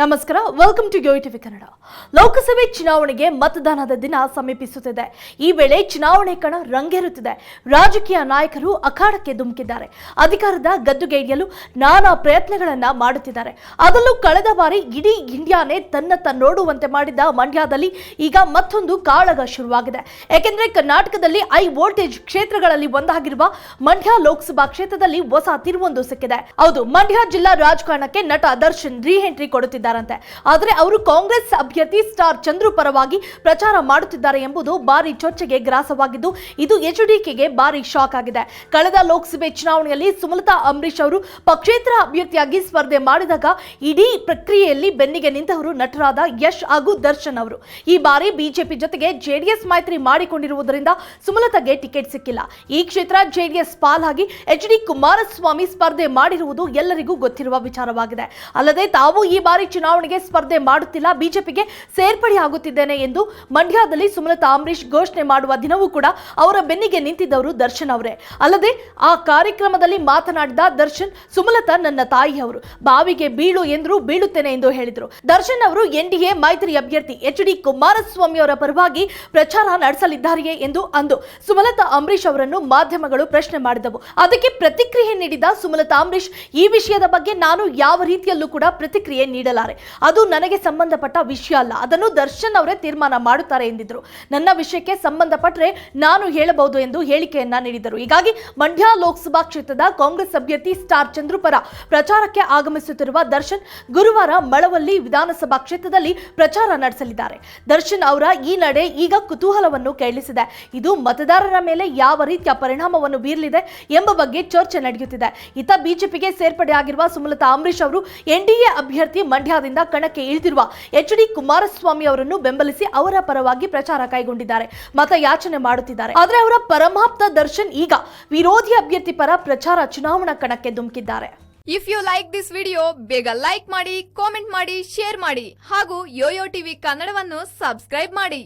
ನಮಸ್ಕಾರ welcome to TV Kannada ಲೋಕಸಭೆ ಚುನಾವಣೆಗೆ ಮತದಾನದ ದಿನ ಸಮೀಪಿಸುತ್ತಿದೆ. ಈ ವೇಳೆ ಚುನಾವಣೆ ಕಣ ರಂಗೇರುತ್ತಿದೆ. ರಾಜಕೀಯ ನಾಯಕರು ಅಖಾಡಕ್ಕೆ ಧುಮುಕಿದ್ದಾರೆ. ಅಧಿಕಾರದ ಗದ್ದುಗೆಯಲು ನಾನಾ ಪ್ರಯತ್ನಗಳನ್ನ ಮಾಡುತ್ತಿದ್ದಾರೆ. ಅದರಲ್ಲೂ ಕಳೆದ ಬಾರಿ ಇಡೀ ಇಂಡಿಯಾನೇ ತನ್ನತ್ತ ನೋಡುವಂತೆ ಮಾಡಿದ್ದ ಮಂಡ್ಯದಲ್ಲಿ ಈಗ ಮತ್ತೊಂದು ಕಾಳಗ ಶುರುವಾಗಿದೆ. ಏಕೆಂದರೆ ಕರ್ನಾಟಕದಲ್ಲಿ ಐ ವೋಲ್ಟೇಜ್ ಕ್ಷೇತ್ರಗಳಲ್ಲಿ ಒಂದಾಗಿರುವ ಮಂಡ್ಯ ಲೋಕಸಭಾ ಕ್ಷೇತ್ರದಲ್ಲಿ ಹೊಸ ತಿರುವೊಂದು ಸಿಕ್ಕಿದೆ. ಹೌದು, ಮಂಡ್ಯ ಜಿಲ್ಲಾ ರಾಜಕಾರಣಕ್ಕೆ ನಟ ದರ್ಶನ್ ರೀ ಎಂಟ್ರಿ ಕೊಡುತ್ತಿದ್ದಾರಂತೆ ಆದರೆ ಅವರು ಕಾಂಗ್ರೆಸ್ ಅಭ್ಯರ್ಥಿ ಸ್ಟಾರ್ ಚಂದ್ರು ಪರವಾಗಿ ಪ್ರಚಾರ ಮಾಡುತ್ತಿದ್ದಾರೆ ಎಂಬುದು ಭಾರಿ ಚರ್ಚೆಗೆ ಗ್ರಾಸವಾಗಿದ್ದು, ಇದು ಎಚ್ಡಿಕೆಗೆ ಭಾರಿ ಶಾಕ್ ಆಗಿದೆ. ಕಳೆದ ಲೋಕಸಭೆ ಚುನಾವಣೆಯಲ್ಲಿ ಸುಮಲತಾ ಅಂಬರೀಶ್ ಅವರು ಪಕ್ಷೇತರ ಅಭ್ಯರ್ಥಿಯಾಗಿ ಸ್ಪರ್ಧೆ ಮಾಡಿದಾಗ ಇಡೀ ಪ್ರಕ್ರಿಯೆಯಲ್ಲಿ ಬೆನ್ನಿಗೆ ನಿಂತವರು ನಟರಾದ ಯಶ್ ಹಾಗೂ ದರ್ಶನ್ ಅವರು. ಈ ಬಾರಿ ಬಿಜೆಪಿ ಜೊತೆಗೆ ಜೆಡಿಎಸ್ ಮೈತ್ರಿ ಮಾಡಿಕೊಂಡಿರುವುದರಿಂದ ಸುಮಲತಾಗೆ ಟಿಕೆಟ್ ಸಿಕ್ಕಿಲ್ಲ. ಈ ಕ್ಷೇತ್ರ ಜೆಡಿಎಸ್ ಪಾಲಾಗಿ ಎಚ್ ಡಿ ಕುಮಾರಸ್ವಾಮಿ ಸ್ಪರ್ಧೆ ಮಾಡಿರುವುದು ಎಲ್ಲರಿಗೂ ಗೊತ್ತಿರುವ ವಿಚಾರವಾಗಿದೆ. ಅಲ್ಲದೆ ತಾವು ಈ ಬಾರಿ ಚುನಾವಣೆಗೆ ಸ್ಪರ್ಧೆ ಮಾಡುತ್ತಿಲ್ಲ. ಬಿಜೆಪಿಗೆ ಸೇರ್ಪಡೆ ಆಗುತ್ತಿದ್ದೇನೆ ಎಂದು ಮಂಡ್ಯದಲ್ಲಿ ಸುಮಲತಾ ಅಂಬರೀಶ್ ಘೋಷಣೆ ಮಾಡುವ ದಿನವೂ ಕೂಡ ಅವರ ಬೆನ್ನಿಗೆ ನಿಂತಿದ್ದವರು ದರ್ಶನ್ ಅವರೇ. ಅಲ್ಲದೆ ಆ ಕಾರ್ಯಕ್ರಮದಲ್ಲಿ ಮಾತನಾಡಿದ ದರ್ಶನ್, ಸುಮಲತಾ ನನ್ನ ತಾಯಿಯವರು. ಬಾವಿಗೆ ಬೀಳು ಎಂದ್ರು ಬೀಳುತ್ತೇನೆ ಎಂದು ಹೇಳಿದರು. ದರ್ಶನ್ ಅವರು ಎನ್ಡಿಎ ಮೈತ್ರಿ ಅಭ್ಯರ್ಥಿ ಎಚ್ ಡಿ ಕುಮಾರಸ್ವಾಮಿ ಅವರ ಪರವಾಗಿ ಪ್ರಚಾರ ನಡೆಸಲಿದ್ದಾರೆಯೇ ಎಂದು ಅಂದು ಸುಮಲತಾ ಅಂಬರೀಶ್ ಅವರನ್ನು ಮಾಧ್ಯಮಗಳು ಪ್ರಶ್ನೆ ಮಾಡಿದವು. ಅದಕ್ಕೆ ಪ್ರತಿಕ್ರಿಯೆ ನೀಡಿದ ಸುಮಲತಾ ಅಂಬರೀಶ್ ಈ ವಿಷಯದ ಬಗ್ಗೆ ನಾನು ಯಾವ ರೀತಿಯಲ್ಲೂ ಕೂಡ ಪ್ರತಿಕ್ರಿಯೆ ನೀಡಲಾರೆ ಅದು ನನಗೆ ಸಂಬಂಧಪಟ್ಟ ವಿಷಯ ಅಲ್ಲ. ಅದನ್ನು ದರ್ಶನ್ ಅವರೇ ತೀರ್ಮಾನ ಮಾಡುತ್ತಾರೆ ಎಂದಿದ್ರು. ನನ್ನ ವಿಷಯಕ್ಕೆ ಸಂಬಂಧಪಟ್ಟರೆ ನಾನು ಹೇಳಬಹುದು ಎಂದು ಹೇಳಿಕೆಯನ್ನ ನೀಡಿದರು. ಹೀಗಾಗಿ ಮಂಡ್ಯ ಲೋಕಸಭಾ ಕ್ಷೇತ್ರದ ಕಾಂಗ್ರೆಸ್ ಅಭ್ಯರ್ಥಿ ಸ್ಟಾರ್ ಚಂದ್ರು ಪರ ಪ್ರಚಾರಕ್ಕೆ ಆಗಮಿಸುತ್ತಿರುವ ದರ್ಶನ್ ಗುರುವಾರ ಮಳವಳ್ಳಿ ವಿಧಾನಸಭಾ ಕ್ಷೇತ್ರದಲ್ಲಿ ಪ್ರಚಾರ ನಡೆಸಲಿದ್ದಾರೆ. ದರ್ಶನ್ ಅವರ ಈ ನಡೆ ಈಗ ಕುತೂಹಲವನ್ನು ಕೇಳಿಸಿದೆ ಇದು ಮತದಾರರ ಮೇಲೆ ಯಾವ ರೀತಿಯ ಪರಿಣಾಮವನ್ನು ಬೀರಲಿದೆ ಎಂಬ ಬಗ್ಗೆ ಚರ್ಚೆ ನಡೆಯುತ್ತಿದೆ. ಇತ್ತ ಬಿಜೆಪಿಗೆ ಸೇರ್ಪಡೆಯಾಗಿರುವ ಸುಮಲತಾ ಅಂಬರೀಶ್ ಅವರು ಎನ್ಡಿಎ ಅಭ್ಯರ್ಥಿ ಮಂಡ್ಯದಿಂದ ಕಣಕ್ಕೆ ಇಳಿದಿರುವ ಎಚ್ ಡಿ ಕುಮಾರಸ್ವಾಮಿ ಅವರನ್ನು ಬೆಂಬಲಿಸಿ ಅವರ ಪರವಾಗಿ ಪ್ರಚಾರ ಕೈಗೊಂಡಿದ್ದಾರೆ, ಮತಯಾಚನೆ ಮಾಡುತ್ತಿದ್ದಾರೆ. ಆದರೆ ಅವರ ಪರಮಾಪ್ತ ದರ್ಶನ್ ಈಗ ವಿರೋಧಿ ಅಭ್ಯರ್ಥಿ ಪರ ಪ್ರಚಾರ ಚುನಾವಣಾ ಕಣಕ್ಕೆ ಧುಮುಕಿದ್ದಾರೆ. If you like this video ಬೇಗ ಲೈಕ್ ಮಾಡಿ ಕಾಮೆಂಟ್ ಮಾಡಿ ಶೇರ್ ಮಾಡಿ ಹಾಗೂ ಯೋಯೋ ಟಿವಿ ಕನ್ನಡವನ್ನು ಸಬ್ಸ್ಕ್ರೈಬ್ ಮಾಡಿ.